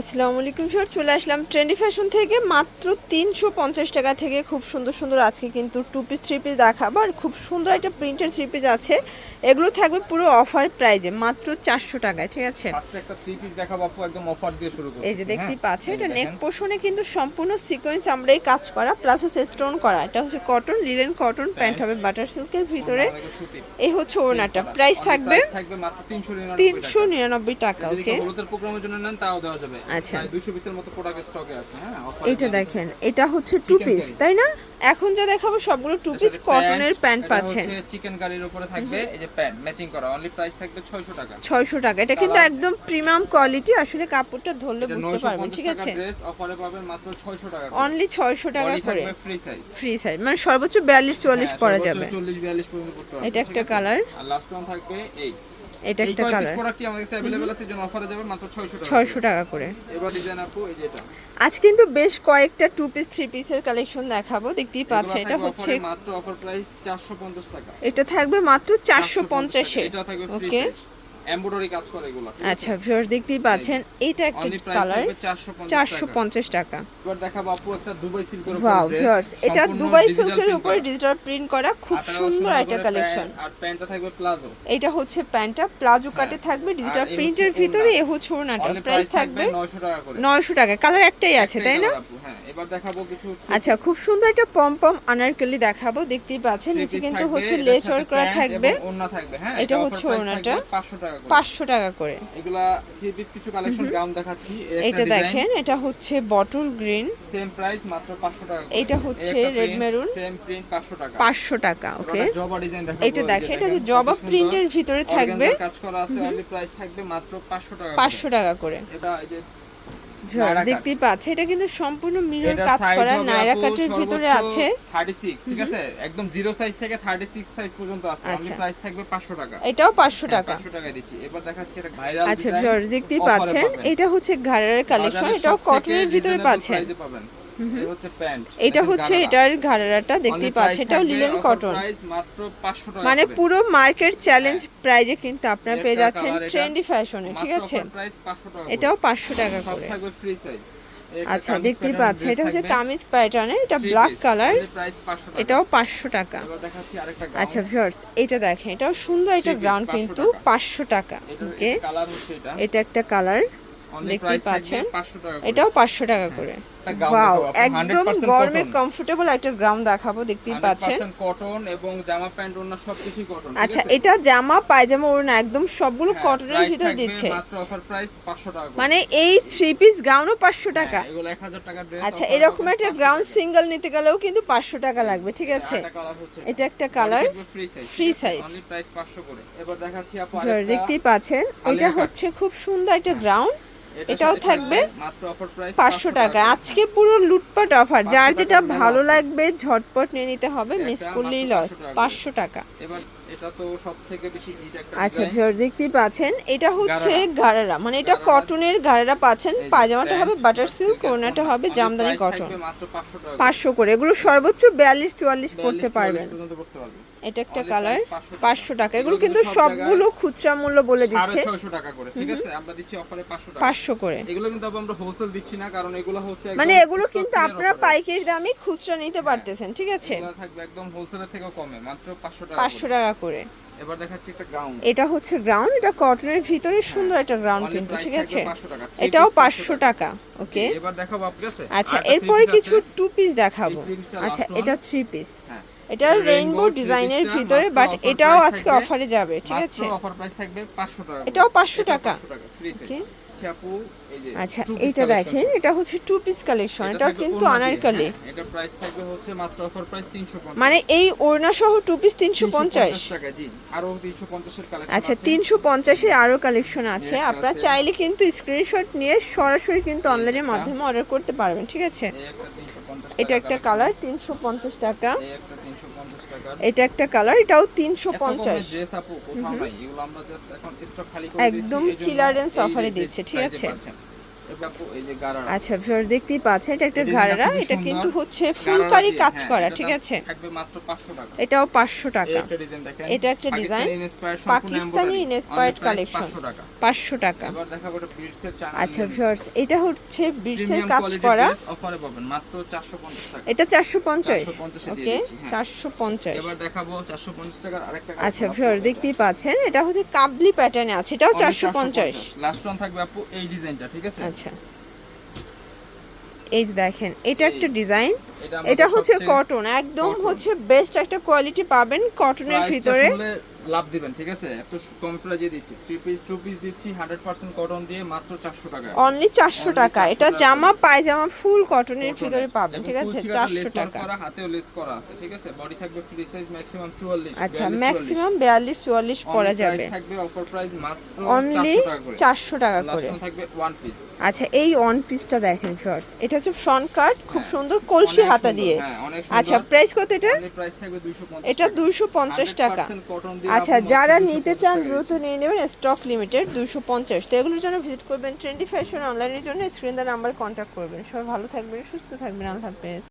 আসসালামু আলাইকুম স্যার। চলে আসলাম ট্রেন্ডি ফ্যাশন থেকে মাত্র তিনশো পঞ্চাশ টাকা থেকে। খুব সুন্দর সুন্দর আজকে কিন্তু টু পিস থ্রি পিস দেখাবো। আর খুব সুন্দর একটা প্রিন্টের থ্রি পিস আছে। এগুলো থাকবে পুরো অফার প্রাইজে মাত্র চারশো টাকায় ঠিক আছে? এই যে দেখতেই পাচ্ছে এটা নেক পোষণে কিন্তু সম্পূর্ণ সিকোয়েন্স আমরা এই কাজ করা প্লাস হচ্ছে স্টোন করা। এটা হচ্ছে কটন লিলেন কটন প্যান্ট হবে বাটার সিল্কের ভিতরে। এই হচ্ছে ওড়নাটা। প্রাইস থাকবে থাকবে তিনশো নিরানব্বই টাকা। ওকে কেউ প্রোগ্রামের জন্য নেন তাও দেওয়া যাবে। আচ্ছা। 200 পিসের মতো প্রোডাক্ট স্টকে আছে হ্যাঁ এটা দেখেন এটা হচ্ছে টু পিস তাই না? এখন যা দেখাবো সবগুলো টু পিস কটনের প্যান্ট পাচ্ছেন। চিকেন কারির উপরে থাকবে এই যে প্যান্ট ম্যাচিং করা অনলি প্রাইস থাকবে 600 টাকা। ছয়শো টাকা এটা কিন্তু একদম প্রিমিয়াম কোয়ালিটি আসলে কাপড়টা ধরলে বুঝতে পারবেন ঠিক আছে? ড্রেস অফারে পাবেন মাত্র 600 টাকা অনলি ছয়শো টাকা করে। ফ্রি সাইজ ফ্রি সাইজ মানে সর্বোচ্চ বিয়াল্লিশ চুয়াল্লিশ পরা যাবে। 40 42 পর্যন্ত পড়তে পারবে এটা একটা কালার আর লাস্ট ওয়ান থাকবে এই। এটা এই একটা কয় পিস কালার প্রোডাক্টই আমাদের কাছে अवेलेबल আছে জন্য অফারে যাবে মাত্র 600 টাকা ছয়শো টাকা করে এবার ডিজাইন আপু এই যেটা আজ কিন্তু বেশ কয়েকটা টু পিস থ্রি পিসের কালেকশন দেখাবো দেখতেই পাচ্ছেন এটা হচ্ছে মাত্র অফার প্রাইস 450 টাকা এটা থাকবে মাত্র চারশো পঞ্চাশে এটা থাকবে ফ্রি ওকে এমব্রয়ডারি কাজ করে এগুলো আচ্ছা ভিউয়ার্স দেখতেই পাচ্ছেন এটা একটা কালার 450 চারশো টাকা। এবার দেখাবো আপু একটা দুবাই সিল্কের উপর ওয়াও ভিউয়ার্স এটা দুবাই সিল্কের উপরে ডিজিটাল প্রিন্ট করা খুব সুন্দর একটা কালেকশন আর প্যান্টটা থাকবে প্লাজো এটা হচ্ছে প্যান্টটা প্লাজো কাটে থাকবে ডিজিটাল হ্যাঁ। প্রিন্টের ভিতরে। এ হচ্ছে ওড়নাটা প্রাইস থাকবে থাকবে 900 টাকা করে। নয়শো টাকা। কালার একটাই আছে তাই না? হ্যাঁ এবার দেখাবো কিছু আচ্ছা খুব সুন্দর একটা পম পম আনারকলি দেখাবো দেখতেই পাচ্ছেন নিচে কিন্তু হচ্ছে লেস ওয়ার্ক করা থাকবে। ওড়না থাকবে হ্যাঁ এটা হচ্ছে। থাকবে 500 টাকা করে। পাঁচশো টাকা করে। এগুলা থ্রি পিস কিছু কালেকশন গাউন দেখাচ্ছি এটা দেখেন এটা হচ্ছে বটল গ্রিন সেম প্রাইস মাত্র 500 টাকা। এটা হচ্ছে print, maroon। same print 500 টাকা। পাঁচশো টাকা ওকে জবা ডিজাইন দেখাবো এটা দেখেন এটা যে জবা প্রিন্টের ভিতরে থাকবে। কাজ করা আছে অনলি প্রাইস থাকবে মাত্র 500 টাকা করে। পাঁচশো টাকা করে। এটা এই যে। দেখতেই পাচ্ছে। এটা কিন্তু সম্পূর্ণ মিরর কাজ করা নায়রা কাটের ভিতরে আছে। 36 ঠিক আছে? একদম জিরো সাইজ থেকে 36 সাইজ পর্যন্ত আছে। আমি আচ্ছা। প্রাইস থাকবে 500 টাকা। এটাও পাঁচশো টাকা। 500 টাকা দিচ্ছি। এবার দেখাচ্ছি এটা ভাইরাল আচ্ছা ভিউয়ার্স দেখতেই পাচ্ছেন। এটা হচ্ছে ঘাড়ের কালেকশন এটাও কটনের ভিতরে পাচ্ছেন। এটা হচ্ছে এটার ঘাড়াটা দেখতেই পাচ্ছেন। এটাও লিলেন কটন প্রাইস মাত্র 500 টাকা মানে পুরো মার্কেট চ্যালেঞ্জ প্রাইজে কিন্তু আপনারা পেয়ে যাচ্ছেন ট্রেন্ডি ফ্যাশনে ঠিক আছে? offer price 500 টাকা করে। এটাও পাঁচশো টাকা করে। আচ্ছা দেখতেই পাচ্ছেন। এটা হচ্ছে কামিজ প্যাটার্নের এটা ব্ল্যাক কালার প্রাইস 500 টাকা। এটাও পাঁচশো টাকা। আচ্ছা ভিউয়ার্স এটা দেখেন। এটাও সুন্দর piece, গ্রাউন্ড কিন্তু পাঁচশো টাকা ওকে এটা। এটা একটা কালার দেখতেই পাচ্ছেন। 500 টাকা করে। এটাও পাঁচশো টাকা করে। ওয়াও একদম গরমে কমফোর্টেবল একটা গ্রাউন্ড দেখাবো দেখতেই পাচ্ছেন। কটন এবং জামা প্যান্ট ওড়না সবকিছুই কটন আচ্ছা এটা জামা পায়জামা ওড়না একদম সবগুলো হ্যাঁ, কটনের price ভিতরে দিচ্ছে। মাত্র অফার প্রাইস 500 টাকা করে। মানে এই থ্রি পিস গাউনও পাঁচশো টাকা। হ্যাঁ, এগুলো 1000 টাকা আচ্ছা এরকম একটা গ্রাউন্ড সিঙ্গেল নিতে গেলেও কিন্তু পাঁচশো টাকা লাগবে ঠিক আছে? এটা একটা colour free size free size। Only price 500 করে। এবার দেখাচ্ছি আপু ভিউয়ার, আরেকটা দেখতেই পাচ্ছেন এটা হচ্ছে খুব সুন্দর একটা গ্রাউন্ড এটাও থাকবে পাঁচশো টাকা। আজকে পুরো লুটপাট অফার যার যেটা ভালো লাগবে ঝটপট নিয়ে নিতে হবে মিস করলেই লস পাঁচশো টাকা। এবার এটা তো সবথেকে বেশি হিট একটা আচ্ছা ভিউয়ার দেখতেই পাচ্ছেন এটা হচ্ছে গারারা। মানে এটা কটনের গারারা পাচ্ছেন পায়জামাটা হবে বাটার সিল্ক ওড়নাটা হবে জামদানি কটন 500 করে। পাঁচশো করে এগুলো সর্বোচ্চ বিয়াল্লিশ চুয়াল্লিশ 42, পড়তে 44 পারবেন। এটা একটা কালার 500 পাঁচশো টাকা। এগুলো কিন্তু সবগুলো খুচরা মূল্য বলে দিচ্ছে। টাকা করে ঠিক আছে? আমরা দিচ্ছি অফারে 500 টাকা। পাঁচশো করে। এগুলো কিন্তু আমরা হোলসেল দিচ্ছি না কারণ এগুলো হচ্ছে মানে এগুলো কিন্তু আপনারা। পাইকারি দামে খুচরা নিতে পারতেছেন ঠিক আছে? থাকবে একদম হোলসেলের থেকেও কমে মাত্র 500 টাকা পাঁচশো। টাকা করে। এবার দেখাচ্ছি একটা গাউন এটা হচ্ছে গ্রাউন্ড এটা কটনের ভিতরে সুন্দর একটা গ্রাউন্ড কিন্তু ঠিক আছে? 500 টাকা। Three এটাও piece পাঁচশো টাকা ওকে এবার দেখাবো আপনার কাছে আচ্ছা এরপরে কিছু টু পিস দেখাবো। আচ্ছা এটা থ্রি পিস হ্যাঁ। এটা রেইনবো ডিজাইনের ভিতরে বাট এটাও আজকে অফারে যাবে ঠিক আছে? অফার প্রাইস থাকবে 500 টাকা এটাও 500 টাকা। 500 আচ্ছা আপু এই যে আচ্ছা এটা দেখেন এটা হচ্ছে টু পিস কালেকশন এটা কিন্তু আনারকলি হ্যাঁ, এটা প্রাইস থাকবে হচ্ছে মাত্র অফার প্রাইস 350 মানে এই ওড়না সহ টু পিস তিনশো পঞ্চাশ টাকা জি আরও 350 এর কালেকশন আচ্ছা তিনশো পঞ্চাশের আরও কালেকশন আছে। আপনারা চাইলে কিন্তু স্ক্রিনশট নিয়ে সরাসরি কিন্তু অনলাইনের মাধ্যমে অর্ডার করতে পারবেন ঠিক আছে? 350 এটা একটা কালার তিনশো পঞ্চাশ টাকা। 350 টাকা। এটা একটা কালার এটাও তিনশো পঞ্চাশ। ড্রেস আপু কোথাও নাই এগুলো আমরা জাস্ট এখন স্টক খালি করে একদম দিচ্ছি, এ যে দিচ্ছে, ঠিক price আচ্ছা ভিউয়ার্স দেখতেই পাচ্ছেন এটা একটা ঘাড়া এটা কিন্তু হচ্ছে ফুলকারি কাজ হ্যাঁ, করা ঠিক আছে? থাকবে মাত্র 500 টাকা। এটাও পাঁচশো টাকা। এটা একটা ডিজাইন পাকিস্তানি ইনস্পায়ার্ড কালেকশন পাঁচশো টাকা। আচ্ছা ভিউয়ার্স এটা হচ্ছে বিটসের কাজ করা। অফারে পাবেন মাত্র 450 টাকা। এটা চারশো পঞ্চাশ। 450 এ দিয়ে ওকে হ্যাঁ। চারশো পঞ্চাশ। দেখাবো 450 টাকার আরেকটা আচ্ছা ভিউয়ার দেখতেই পাচ্ছেন এটা হচ্ছে কাবলি প্যাটার্নে আছে এটাও চারশো পঞ্চাশ। লাস্ট ওয়ান থাকবে আপু এই ডিজাইনটা ঠিক আছে? আচ্ছা। এই যে দেখেন এটা একটা ডিজাইন এটা হচ্ছে কটন একদম হচ্ছে বেস্ট একটা কোয়ালিটি পাবেন কটনের ভিতরে। লাভ দিবেন ঠিক আছে? এত কম প্রাইজে দিচ্ছি। থ্রি পিস টু পিস দিচ্ছি 100% কটন দিয়ে মাত্র 400 টাকা। অনলি চারশো টাকা। এটা জামা পায়জামা ফুল কটনের ভিতরে পাবেন ঠিক আছে? চারশো টাকা। করা হাতেও লেস করা আছে ঠিক আছে? বডি থাকবে ফ্রি সাইজ ম্যাক্সিমাম 44 আচ্ছা 42, 44 ম্যাক্সিমাম বিয়াল্লিশ চুয়াল্লিশ পরা যাবে। থাকবে অফার প্রাইস মাত্র অনলি 400 টাকা করে। চারশো টাকা করে। ওয়ান থাকবে ওয়ান পিস আচ্ছা এই অন পিসটা দেখেন শর্টস এটা হচ্ছে ফ্রন্ট কাট খুব সুন্দর কলসি হাতা দিয়ে। হ্যাঁ, আচ্ছা প্রাইস কত এটা? Price থাকবে 250 এটা টাকা। দুশো পঞ্চাশ টাকা। 100% দিয়ে আচ্ছা যারা নিতে চান দ্রুত নিয়ে নেবেন স্টক লিমিটেড দুশো পঞ্চাশ। তো এগুলোর জন্য ভিজিট করবেন ট্রেন্ডি ফ্যাশন অনলাইনের জন্য স্ক্রিন দা নাম্বার কন্ট্যাক্ট করবেন। সবাই ভালো থাকবেন সুস্থ থাকবেন আল্লাহ হাফেজ।